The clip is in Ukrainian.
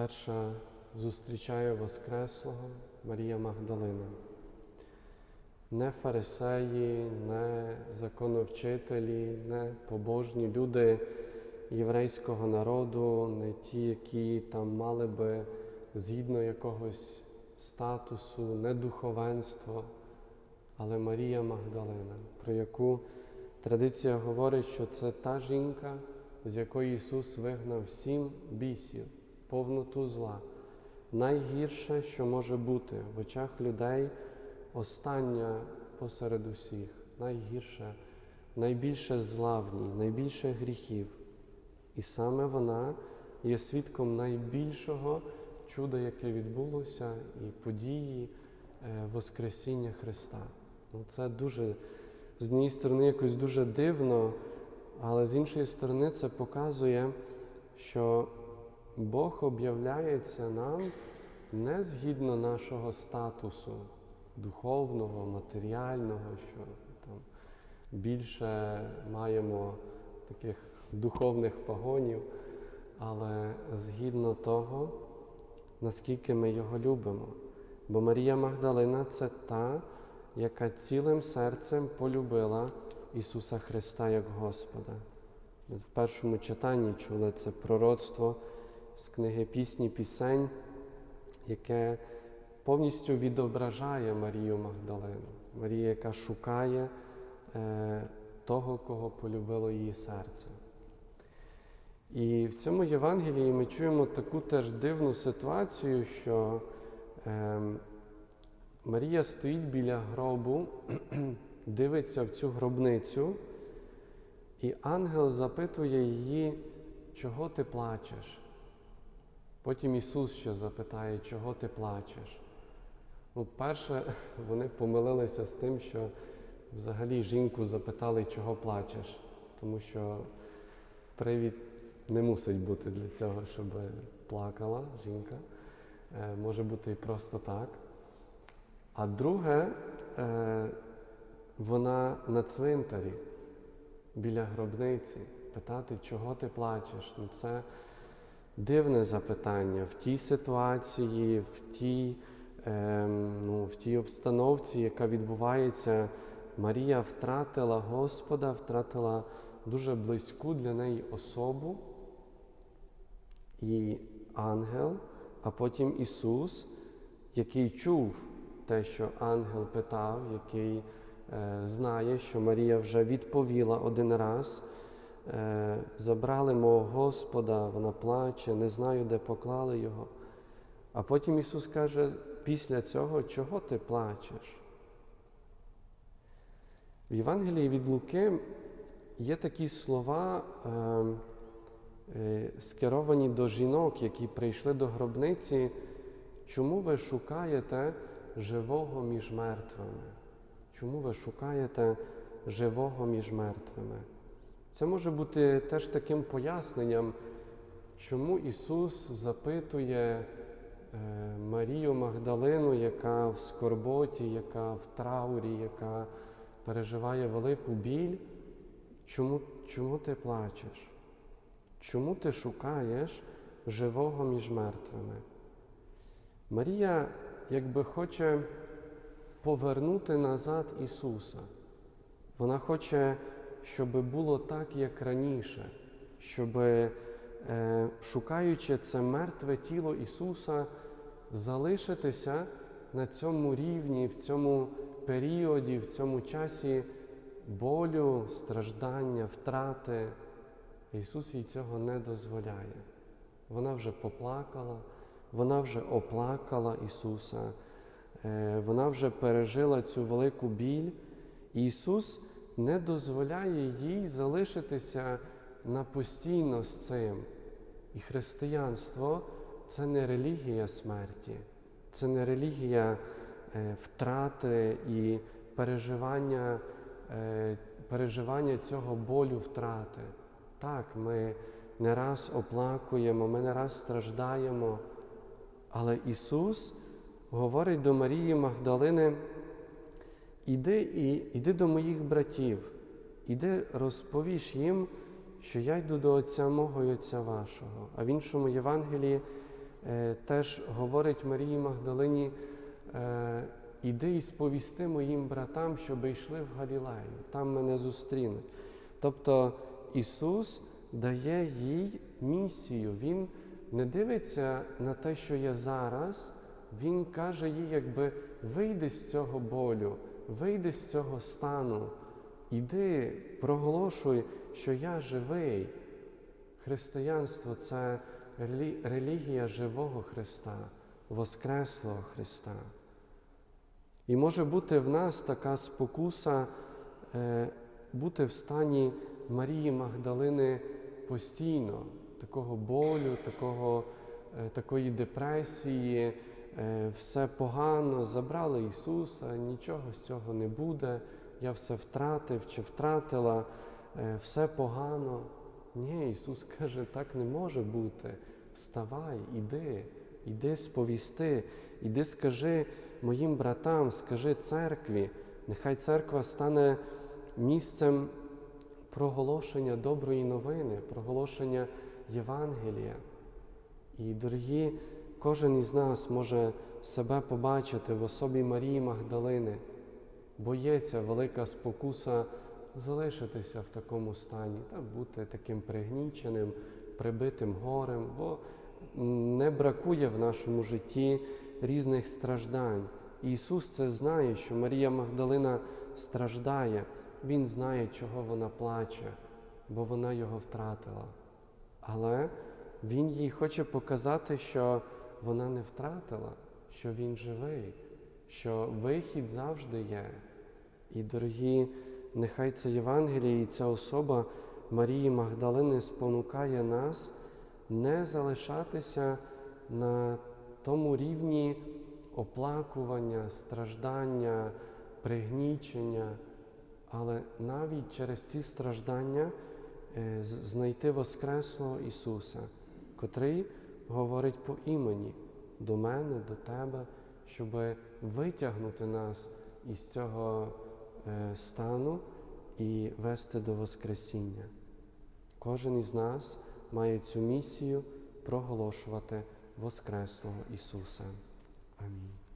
Перша зустрічає Воскреслого Марія Магдалина. Не фарисеї, не законовчителі, не побожні люди єврейського народу, не ті, які там мали би згідно якогось статусу, не духовенство, але Марія Магдалина, про яку традиція говорить, що це та жінка, з якої Ісус вигнав сім бісів, повноту зла. Найгірше, що може бути в очах людей, остання посеред усіх, найгірше, найбільше зла в ній, найбільше гріхів. І саме вона є свідком найбільшого чуда, яке відбулося, і події е, Воскресіння Христа. Ну, Це дуже, з однієї сторони, якось дуже дивно, але з іншої сторони, це показує, що Бог об'являється нам не згідно нашого статусу духовного, матеріального, що там більше маємо таких духовних погонів, але згідно того, наскільки ми його любимо. Бо Марія Магдалина це та, яка цілим серцем полюбила Ісуса Христа як Господа. Ми в першому читанні чули це пророцтво з книги Пісні Пісень, яке повністю відображає Марію Магдалину. Марія, яка шукає е, того, кого полюбило її серце. І в цьому Євангелії ми чуємо таку теж дивну ситуацію, що е, Марія стоїть біля гробу, дивиться в цю гробницю, і ангел запитує її, чого ти плачеш. Потім Ісус ще запитає, чого ти плачеш. Ну, перше, вони помилилися з тим, що взагалі жінку запитали, чого плачеш, тому що привід не мусить бути для цього, щоб плакала жінка. Е, може бути і просто так. А друге, е, вона на цвинтарі біля гробниці питати, чого ти плачеш. Ну, це дивне запитання в тій ситуації, в тій, е, ну, в тій обстановці, яка відбувається. Марія втратила Господа, втратила дуже близьку для неї особу і ангел, а потім Ісус, який чув те, що ангел питав, який е, знає, що Марія вже відповіла один раз. Е, забрали мого Господа, вона плаче, не знаю, де поклали його. А потім Ісус каже після цього, чого ти плачеш? В Євангелії від Луки є такі слова, е, е, скеровані до жінок, які прийшли до гробниці. Чому ви шукаєте живого між мертвими? Чому ви шукаєте живого між мертвими? Це може бути теж таким поясненням, чому Ісус запитує е, Марію Магдалину, яка в скорботі, яка в траурі, яка переживає велику біль, чому, чому ти плачеш? Чому ти шукаєш живого між мертвими? Марія якби хоче повернути назад Ісуса. Вона хоче, щоб було так, як раніше, щоб, е, шукаючи це мертве тіло Ісуса, залишитися на цьому рівні, в цьому періоді, в цьому часі болю, страждання, втрати. Ісус їй цього не дозволяє. Вона вже поплакала, вона вже оплакала Ісуса, е, вона вже пережила цю велику біль. Ісус не дозволяє їй залишитися на постійно з цим. І християнство це не релігія смерті, це не релігія е, втрати і переживання, е, переживання цього болю втрати. Так, ми не раз оплакуємо, ми не раз страждаємо, але Ісус говорить до Марії Магдалини, іди і іди до моїх братів, іди розповіш їм, що я йду до Отця мого і Отця вашого. А в іншому Євангелії е, теж говорить Марії Магдалині, е, іди і сповісти моїм братам, щоб йшли в Галілею, там мене зустрінуть. Тобто Ісус дає їй місію. Він не дивиться на те, що є зараз, Він каже їй, якби вийди з цього болю, вийди з цього стану, іди, проголошуй, що я живий. Християнство це релігія живого Христа, Воскреслого Христа. І може бути в нас така спокуса е, бути в стані Марії Магдалини постійно, такого болю, такого, е, такої депресії, все погано, забрали Ісуса, нічого з цього не буде, я все втратив чи втратила, е, все погано. Ні, Ісус каже, так не може бути. Вставай, іди, іди сповісти, іди скажи моїм братам, скажи церкві, нехай церква стане місцем проголошення доброї новини, проголошення Євангелія. І, дорогі, кожен із нас може себе побачити в особі Марії Магдалини. Боється велика спокуса залишитися в такому стані, та бути таким пригніченим, прибитим горем, бо не бракує в нашому житті різних страждань. І Ісус це знає, що Марія Магдалина страждає. Він знає, чого вона плаче, бо вона його втратила. Але Він їй хоче показати, що вона не втратила, що Він живий, що вихід завжди є. І, дорогі, нехай це Євангеліє і ця особа Марії Магдалини спонукає нас не залишатися на тому рівні оплакування, страждання, пригнічення, але навіть через ці страждання е, знайти Воскреслого Ісуса, котрий говорить по імені до мене, до тебе, щоб витягнути нас із цього е, стану і вести до Воскресіння. Кожен із нас має цю місію проголошувати Воскреслого Ісуса. Амінь.